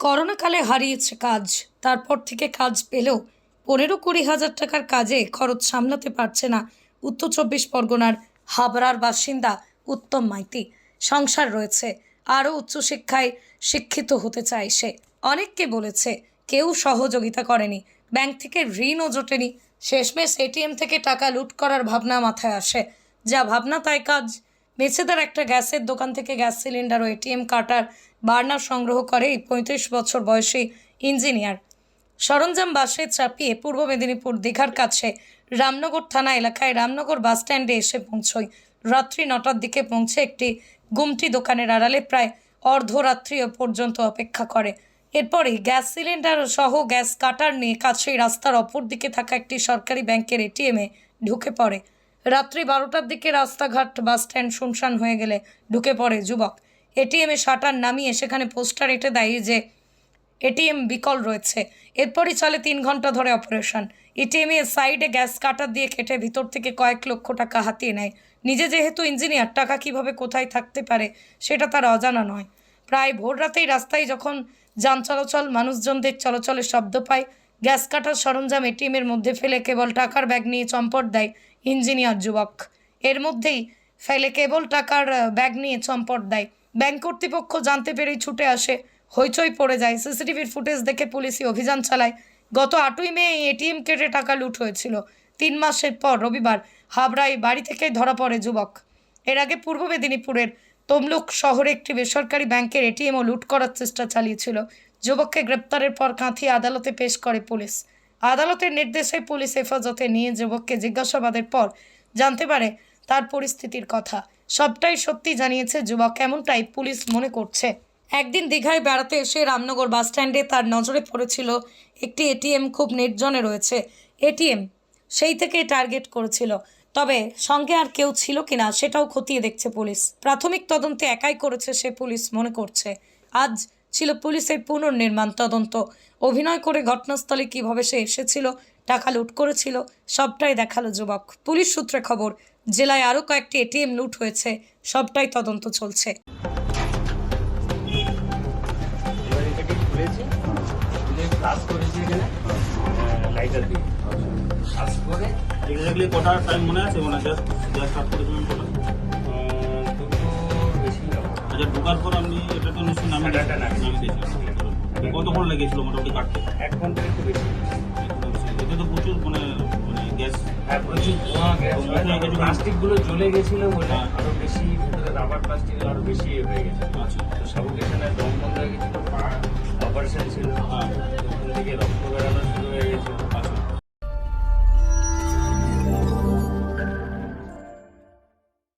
করোনাকালে হারিয়েছে কাজ। তারপর থেকে কাজ পেলেও পনেরো কুড়ি হাজার টাকার কাজে খরচ সামলাতে পারছে না উত্তর চব্বিশ পরগনার হাবড়ার বাসিন্দা উত্তম মাইতি। সংসার রয়েছে, আরও উচ্চশিক্ষায় শিক্ষিত হতে চায় সে। অনেককে বলেছে, কেউ সহযোগিতা করেনি, ব্যাংক থেকে ঋণও জোটেনি। শেষমেশ এটিএম থেকে টাকা লুট করার ভাবনা মাথায় আসে। যা ভাবনা, তাই কাজ মেছেদার একটা গ্যাসের দোকান থেকে গ্যাস সিলিন্ডার ও এটিএম কাটার বার্নার সংগ্রহ করে এই পঁয়ত্রিশ বছর বয়সী ইঞ্জিনিয়ার। সরঞ্জাম বাসে চাপিয়ে পূর্ব মেদিনীপুর দীঘার কাছে রামনগর থানা এলাকায় রামনগর বাস স্ট্যান্ডে এসে পৌঁছয়। রাত্রি নটার দিকে পৌঁছে একটি গুমটি দোকানের আড়ালে প্রায় অর্ধরাত্রি পর্যন্ত অপেক্ষা করে। এরপরেই গ্যাস সিলিন্ডার সহ গ্যাস কাটার নিয়ে কাছেই রাস্তার অপর দিকে থাকা একটি সরকারি ব্যাংকের এটিএমে ঢুকে পড়ে। রাত্রি বারোটার দিকে রাস্তাঘাট বাস স্ট্যান্ড শুনশান হয়ে গেলে ঢুকে পড়ে যুবক। এটিএমে শাটার নামিয়ে সেখানে পোস্টার এঁটে দেয় যে, এটিএম বিকল রয়েছে। এরপরই চলে তিন ঘণ্টা ধরে অপারেশন। এটিএম সাইডে গ্যাস কাটার দিয়ে কেটে ভিতর থেকে কয়েক লক্ষ টাকা হাতিয়ে নেয়। নিজে যেহেতু ইঞ্জিনিয়ার, টাকা কীভাবে কোথায় থাকতে পারে সেটা তার অজানা নয়। প্রায় ভোর রাতেই রাস্তায় যখন যান চলাচল, মানুষজনদের চলাচলের শব্দ পায়। গ্যাস কাটার সরঞ্জাম এটিএমের মধ্যে ফেলে কেবল টাকার ব্যাগ নিয়ে চম্পট দেয়। ইঞ্জিনিয়ার যুবক। এর মধ্যেই ফেলে কেবল টাকার ব্যাগ নিয়ে চম্পট দেয়। ব্যাংক কর্তৃপক্ষ জানতে পেরেই ছুটে আসে। হইচই পড়ে যায়। সিসিটিভির ফুটেজ দেখে পুলিশই অভিযান চালায়। গত আটই মে এটিএম কেটে টাকা লুট হয়েছিল। তিন মাসের পর রবিবার হাবড়ায় বাড়ি থেকেই ধরা পড়ে যুবক। এর আগে পূর্ব মেদিনীপুরের তমলুক শহরে একটি বেসরকারি ব্যাংকের এটিএমও লুট করার চেষ্টা চালিয়েছিল। যুবককে গ্রেপ্তারের পর কাঁথি আদালতে পেশ করে পুলিশ। আদালতের নির্দেশে পুলিশ হেফাজতে নিয়ে যুবককে জিজ্ঞাসাবাদের পর জানতে পারে তার পরিস্থিতির কথা। সবটাই সত্যি জানিয়েছে যুবক, এমনটাই পুলিশ মনে করছে। একদিন দীঘায় বেড়াতে এসে রামনগর বাস স্ট্যান্ডে তার নজরে পড়েছিল একটি এটিএম খুব নির্জনে রয়েছে। এটিএম সেই থেকেই টার্গেট করেছিল। তবে সঙ্গে আর কেউ ছিল কিনা সেটাও খতিয়ে দেখছে পুলিশ। প্রাথমিক তদন্তে একাই করেছে সে পুলিশ মনে করছে। আজ ছিল পুলিশের পুনর্নির্মাণ তদন্ত। অভিনয় করে ঘটনাস্থলে কীভাবে সে এসেছিল, টাকা লুট করেছিল, সবটাই দেখাল যুবক। পুলিশ সূত্রে খবর, জেলায় আরও কয়েকটি এটিএম লুট হয়েছে, সবটাই তদন্ত চলছে। টাইম মনে আছে? মানে জাস্ট জাস্ট স্টার্ট ঢোকার পর আপনি এটা তো নিশ্চয়ই নামে এটা নামিয়ে দিয়েছিলেন কতক্ষণ লেগেছিল মোটামুটি কাটতে? এক ঘণ্টা একটু বেশি। এতে তো প্রচুর মানে মানে গ্যাস। হ্যাঁ প্রচুর ধোঁয়া গ্যাস। হয় তারপর প্লাস্টিকগুলো জ্বলে গেছিল বলে আরও বেশি রাবার প্লাস্টিক আরও বেশি হয়ে গেছে। আচ্ছা।